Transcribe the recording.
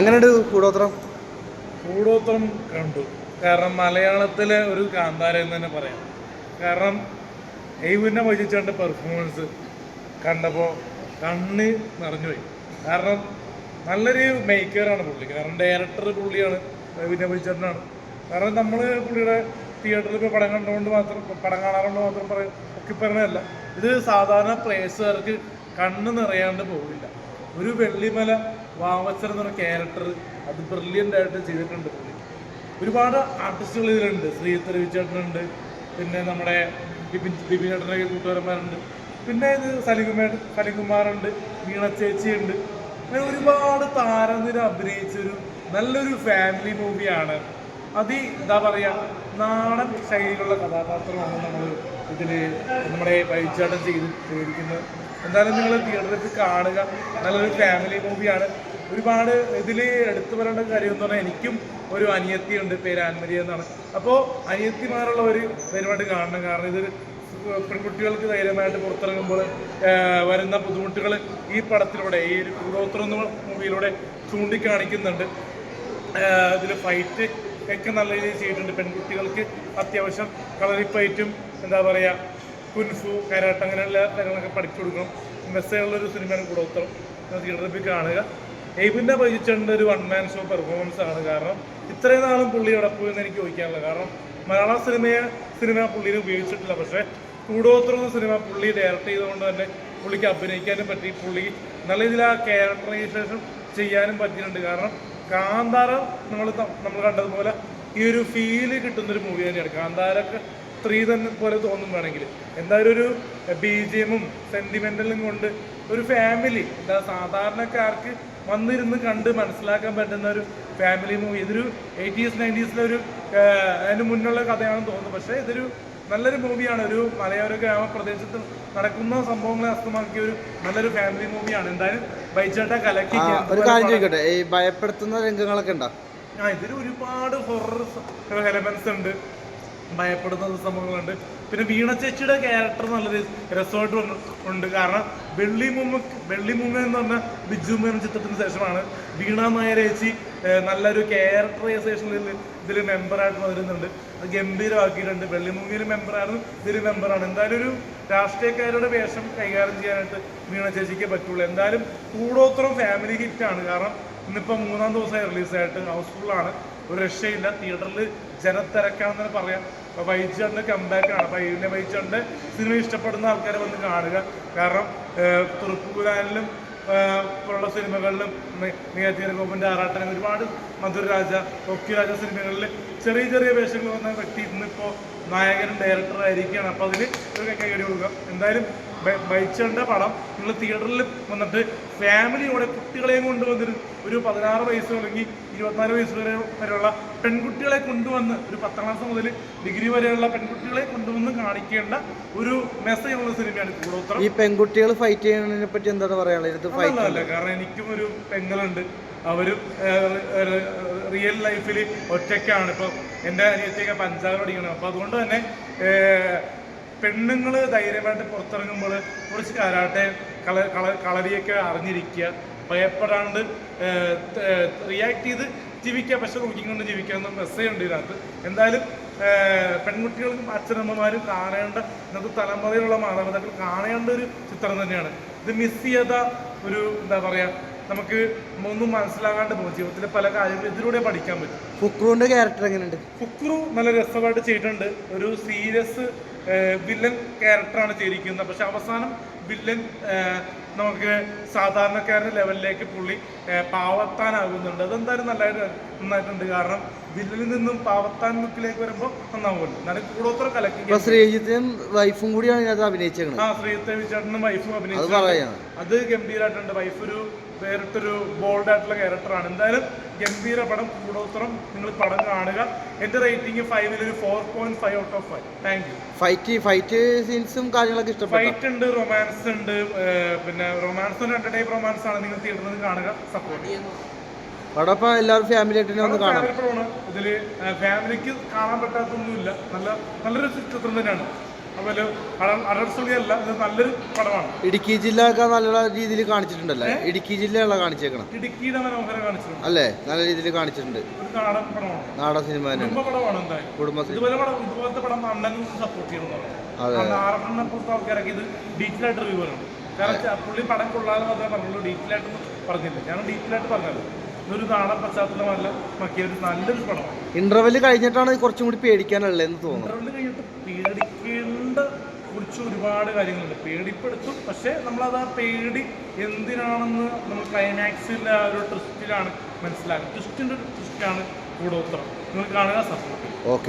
എങ്ങനെയുണ്ട് കൂടോത്രം? കൂടോത്രം കണ്ടു. കാരണം മലയാളത്തിലെ ഒരു കാന്താര എന്ന് തന്നെ പറയാം. കാരണം എയ്വിനെ വഹിച്ചുകൊണ്ട് പെർഫോമൻസ് കണ്ടപ്പോൾ കണ്ണ് നിറഞ്ഞുപോയി കാരണം നല്ലൊരു മേക്കറാണ് പുള്ളി. കാരണം ഡയറക്ടർ പുള്ളിയാണ് എയ്വിനെ വഹിച്ചേട്ടനാണ് കാരണം നമ്മൾ പുള്ളിയുടെ തിയേറ്ററിൽ ഇപ്പോൾ പടം കണ്ടുകൊണ്ട് മാത്രം പടം കാണാറുണ്ട് മാത്രം പറയും ഒക്കെ പറഞ്ഞതല്ല. ഇത് സാധാരണ പ്ലേസുകാർക്ക് കണ്ണ് നിറയാണ്ട് പോകില്ല ഒരു വെള്ളിമല വാവച്ചർ പറഞ്ഞ ക്യാരക്ടർ അത് ബ്രില്യന്റ് ആയിട്ട് ചെയ്തിട്ടുണ്ട്. പുള്ളി ഒരുപാട് ആർട്ടിസ്റ്റുകൾ ഇതിലുണ്ട്. ശ്രീധർ വിചേട്ടനുണ്ട് പിന്നെ നമ്മുടെ ബിപിൻ ചേട്ടന്റെ കൂട്ടുകാരന്മാരുണ്ട്. പിന്നെ ഇത് സലികുമേ സലികുമാറുണ്ട്. വീണ ചേച്ചിയുണ്ട്. അങ്ങനെ ഒരുപാട് താരനിര അഭിനയിച്ചൊരു നല്ലൊരു ഫാമിലി മൂവിയാണ് അതി എന്താ പറയുക നാടൻ ശൈലിയിലുള്ള കഥാപാത്രമാണ് നമ്മൾ ഇതിൽ നമ്മുടെ വൈചാട്ടം ചെയ്ത് ചെയ്തിരിക്കുന്നത്. എന്തായാലും നിങ്ങൾ തിയേറ്ററിൽ കാണുക. നല്ലൊരു ഫാമിലി മൂവിയാണ് ഒരുപാട് ഇതിൽ എടുത്തു പറയേണ്ട കാര്യം എന്ന് പറഞ്ഞാൽ എനിക്കും ഒരു അനിയത്തിയുണ്ട് പേര് ആൻമരി എന്നാണ്. അപ്പോൾ അനിയത്തിമാരുള്ള ഒരു പരിപാടി കാണണം. കാരണം ഇതൊരു പെൺകുട്ടികൾക്ക് ധൈര്യമായിട്ട് പുറത്തിറങ്ങുമ്പോൾ വരുന്ന ബുദ്ധിമുട്ടുകൾ ഈ പടത്തിലൂടെ ഈ ഒരു കൂടോത്രം മൂവിയിലൂടെ ചൂണ്ടിക്കാണിക്കുന്നുണ്ട്. ഇതിൽ ഫൈറ്റ് ഒക്കെ നല്ല രീതിയിൽ ചെയ്തിട്ടുണ്ട്. പെൺകുട്ടികൾക്ക് അത്യാവശ്യം കളറിപ്പയറ്റും എന്താ പറയുക കുൻഫു കരാട്ട അങ്ങനെയുള്ള കാര്യങ്ങളൊക്കെ പഠിച്ചു കൊടുക്കണം. മെസ്സേജുള്ളൊരു സിനിമയാണ് കൂടോത്രം. തിയേറ്ററിൽ പോയി കാണുക. എയ്ബിന്റെ പതിച്ചേണ്ട ഒരു വൺ മാൻ ഷോ പെർഫോമൻസ് ആണ്. കാരണം ഇത്രയും നാളും പുള്ളി എവിടെ പോയി എന്ന് എനിക്ക് ചോദിക്കാനുള്ള കാരണം മലയാള സിനിമയെ സിനിമ പുള്ളിനെ ഉപയോഗിച്ചിട്ടില്ല. പക്ഷേ കൂടോത്രം എന്ന സിനിമ പുള്ളി ഡയറക്റ്റ് ചെയ്തുകൊണ്ട് തന്നെ പുള്ളിക്ക് അഭിനയിക്കാനും പറ്റി. പുള്ളി നല്ല രീതിയിൽ ആ ക്യാരക്ടറൈസേഷൻ ചെയ്യാനും പറ്റിയിട്ടുണ്ട്. കാരണം കാന്താര നമ്മൾ നമ്മൾ കണ്ടതുപോലെ ഈ ഒരു ഫീൽ കിട്ടുന്ന ഒരു മൂവി തന്നെയാണ്. കാന്താരൊക്കെ ത്രീ തന്നെ പോലെ തോന്നും വേണമെങ്കിൽ എന്തായാലും ഒരു ബി ജി എമ്മും സെന്റിമെന്റലും കൊണ്ട് ഒരു ഫാമിലി എന്താ സാധാരണക്കാർക്ക് വന്നിരുന്ന് കണ്ട് മനസ്സിലാക്കാൻ പറ്റുന്ന ഒരു ഫാമിലി മൂവി ഇതൊരു എയ്റ്റീസ് നയന്റീസിലെ ഒരു അതിന് മുന്നുള്ള കഥയാണെന്ന് തോന്നുന്നു. പക്ഷേ ഇതൊരു നല്ലൊരു മൂവിയാണ് ഒരു മലയോര ഗ്രാമപ്രദേശത്ത് നടക്കുന്ന സംഭവങ്ങളെ അസ്തമാക്കിയ ഒരു നല്ലൊരു ഫാമിലി മൂവിയാണ് എന്തായാലും ബൈച്ചേട്ട കലക്കി ഒരു കാര്യം ചോദിക്കട്ടെ? ഈ ഭയപ്പെടുത്തുന്ന രംഗങ്ങളൊക്കെ ഉണ്ടോ? ആ ഇതിൽ ഒരുപാട് ഹൊറർ എലമെന്റ്സ് ഉണ്ട്. ഭയപ്പെടുന്ന സംഭവങ്ങളുണ്ട്. പിന്നെ വീണ ചേച്ചിയുടെ ക്യാരക്ടർ നല്ല രസമായിട്ട് ഉണ്ട്. കാരണം വെള്ളി മുമ്മ വെള്ളി മുമ്മ എന്ന് പറഞ്ഞ ബിജു എന്ന ചിത്രത്തിന് ശേഷമാണ്. വീണ നായർ നല്ലൊരു ക്യാരക്ടറൈസേഷനിൽ ഇതിൽ മെമ്പറായിട്ട് വരുന്നുണ്ട് അത് ഗംഭീരമാക്കിയിട്ടുണ്ട്. വെള്ളിമുങ്ങിയിൽ മെമ്പറാണ് ഇതിൽ മെമ്പറാണ് എന്തായാലും ഒരു രാഷ്ട്രീയക്കാരുടെ വേഷം കൈകാര്യം ചെയ്യാനായിട്ട് വീണ ചേച്ചിക്ക് പറ്റുള്ളൂ. എന്തായാലും കൂടോത്രം ഫാമിലി ഹിറ്റാണ് കാരണം ഇന്നിപ്പോൾ മൂന്നാം ദിവസമായി റിലീസായിട്ട് ഹൗസ്ഫുള്ളാണ് ഒരു രക്ഷയില്ല. തിയേറ്ററിൽ ജനത്തിരക്കാണെന്ന് പറയാം. അപ്പോൾ വൈജറിന്റെ കമ്പാക്ക് ആണ്. അപ്പോൾ സിനിമ ഇഷ്ടപ്പെടുന്ന ആൾക്കാരെ വന്ന് കാണുക. കാരണം തുറപ്പുകുരാനിലും ഉള്ള സിനിമകളിലും നെയ്യാറ്റിയ ഗോപന്റെ ആറാട്ടൻ ഒരുപാട് മധുരരാജ ഒക്കെ രാജ സിനിമകളിൽ ചെറിയ ചെറിയ വേഷങ്ങൾ വന്ന വ്യക്തി ഇന്നിപ്പോൾ നായകനും ഡയറക്ടറും ആയിരിക്കുകയാണ്. അപ്പോൾ അതിൽ ഒരു കൈയടി കൊടുക്കുക എന്തായാലും ബൈച്ചറിന്റെ പടം നിങ്ങൾ തിയേറ്ററിൽ വന്നിട്ട് ഫാമിലിയോടെ കുട്ടികളെയും കൊണ്ടുവന്നിട്ട് ഒരു പതിനാറ് വയസ്സ് അല്ലെങ്കിൽ ഇരുപത്തിനാല് വയസ്സ് വരെ വരെയുള്ള പെൺകുട്ടികളെ കൊണ്ടുവന്ന് ഒരു പത്താം ക്ലാസ് മുതൽ ഡിഗ്രി വരെയുള്ള പെൺകുട്ടികളെ കൊണ്ടുവന്ന് കാണിക്കേണ്ട ഒരു മെസ്സേജ് ഉള്ള സിനിമയാണ് കൂടുതൽ ഈ പെൺകുട്ടികൾ ഫൈറ്റ് ചെയ്യുന്നതിനെ പറ്റി എന്താണ് പറയാനുള്ളത്? കാരണം എനിക്കും ഒരു പെങ്ങളുണ്ട് അവരും റിയൽ ലൈഫിൽ ഒറ്റയ്ക്കാണ്. ഇപ്പോൾ എന്റെ അനിയത്തിയൊക്കെ പഞ്ചാബ് പഠിക്കണം. അപ്പോൾ അതുകൊണ്ട് തന്നെ പെണ്ണുങ്ങൾ ധൈര്യമായിട്ട് പുറത്തിറങ്ങുമ്പോൾ കുറച്ച് കാലാട്ടെ കള കള കളരിയൊക്കെ അറിഞ്ഞിരിക്കുക. ഭയപ്പെടാണ്ട് റിയാക്ട് ചെയ്ത് ജീവിക്കുക. പക്ഷെ നോക്കിക്കൊണ്ട് ജീവിക്കാവുന്ന മെസ്സേജ് ഉണ്ട് ഇതിനകത്ത്. എന്തായാലും പെൺകുട്ടികൾക്കും അച്ഛനമ്മമാരും കാണേണ്ട ഇന്നത്തെ തലമുറയിലുള്ള മാതാപിതാക്കൾ കാണേണ്ട ഒരു ചിത്രം തന്നെയാണ്. ഇത് മിസ് ചെയ്ത ഒരു എന്താ പറയുക നമുക്ക് ഒന്നും മനസ്സിലാകാണ്ട് പോകും. ജീവിതത്തിലെ പല കാര്യങ്ങളും ഇതിലൂടെ പഠിക്കാൻ പറ്റും. ഫുക്രുവിന്റെ ക്യാരക്ടർ എങ്ങനെയുണ്ട്? ഫുക്രു നല്ല രസമായിട്ട് ചെയ്തിട്ടുണ്ട്. ഒരു സീരിയസ് വില്ലൻ ക്യാരക്ടറാണ് ചെയ്തിരിക്കുന്നത്. പക്ഷെ അവസാനം വില്ലൻ നമുക്ക് സാധാരണക്കാരുടെ ലെവലിലേക്ക് പുള്ളി പാവത്താനാകുന്നുണ്ട്. അതെന്തായാലും നല്ലതായിട്ട് നന്നായിട്ടുണ്ട്. കാരണം വില്ലനിൽ നിന്നും പാവത്താൻ ലുക്കിലേക്ക് വരുമ്പോൾ നന്നാവുമല്ലോ. എന്നാലും കൂടോത്ര കലക്കി ശ്രീജിത്തും വൈഫും കൂടിയാണ് അഭിനയിച്ചത് ആ ശ്രീജിത്തേ വിചാരണനും വൈഫും അഭിനയിച്ചത് അത് ഗംഭീരമായിട്ടുണ്ട് വൈഫ് ഒരു വേറിട്ടൊരു ബോൾഡ് ആയിട്ടുള്ള ക്യാരക്ടറാണ് എന്തായാലും ഗംഭീര പടം കൂടോത്രം നിങ്ങൾ പടം കാണുക. എന്റെ റേറ്റിംഗ് ഫൈവിൽ ഒരു four point five out of five thank you fight fight സീൻസും കാര്യങ്ങളൊക്കെ ഇഷ്ടപ്പെട്ടു? ഫൈറ്റ് ഉണ്ട് റൊമാൻസ് ഉണ്ട് പിന്നെ റൊമാൻസ് രണ്ട് ടൈപ്പ് റൊമാൻസ് ആണ് നിങ്ങൾ തിയേറ്ററിൽ കാണുക സപ്പോർട്ട് ചെയ്യുന്നു എല്ലാവരും ഫാമിലി ആയിട്ട് ഒന്ന് കാണാം. ഇതിൽ ഫാമിലിക്ക് കാണാൻ പറ്റാത്തൊന്നുമില്ല. നല്ല നല്ലൊരു ചിത്രം തന്നെയാണ്. അതുപോലെ പടം അടർസുളിയല്ല ഇത് നല്ലൊരു പടമാണ്. ഇടുക്കി ജില്ല ഒക്കെ നല്ല രീതിയിൽ കാണിച്ചിട്ടുണ്ടല്ലേ? ഇടുക്കി ജില്ലയുള്ള കാണിച്ചേക്കണം ഇടുക്കിയുടെ മനോഹരം കാണിച്ചിട്ടുണ്ട്. അല്ലേ? നല്ല രീതിയിൽ കാണിച്ചിട്ടുണ്ട്. നാടൻ പടമാണ്. നാടൻ സിനിമ കുടുംബ പടമാണ് എന്തായാലും. കുടുംബ സിനിമ. ഇതുപോലെ പടം ഇതുപോലത്തെ പടം അണ്ണനും സപ്പോർട്ട് ചെയ്യുന്നതാണ് അതെ. ആറെണ്ണ പുറത്തെ ആൾക്കാരൊക്കെ ഇത് ഡീറ്റെയിൽ ആയിട്ട് റിവ്യൂ ആണ് കാരണം ച- പുള്ളി പടം കൊള്ളാതെ മാത്രമേ പറഞ്ഞുള്ളൂ. ഡീറ്റെയിൽ ആയിട്ടൊന്നും പറഞ്ഞില്ല. ഞാൻ ഡീറ്റെയിൽ ആയിട്ട് പറഞ്ഞത് ഒരു നാടൻ പശ്ചാത്തലമല്ല. മക്കിയ ഒരു നല്ലൊരു പടമാണ്. ഇന്റർവെൽ കഴിഞ്ഞിട്ടാണ് കുറച്ചും കൂടി പേടിക്കാനുള്ളതെന്ന് തോന്നുന്നു. കുറിച്ച് ഒരുപാട് കാര്യങ്ങളുണ്ട്. പേടിപ്പെടുത്തും. പക്ഷേ നമ്മളത് ആ പേടി എന്തിനാണെന്ന് നമ്മൾ ക്ലൈമാക്സിന്റെ ആ ഒരു ട്രിസ്റ്റിലാണ് മനസ്സിലാക്കുന്നത് ട്വിസ്റ്റിന്റെ ഒരു ട്വിസ്റ്റാണ് കൂടോത്രം. നിങ്ങൾ കാണുക സപ്പോർട്ട് ഓക്കെ.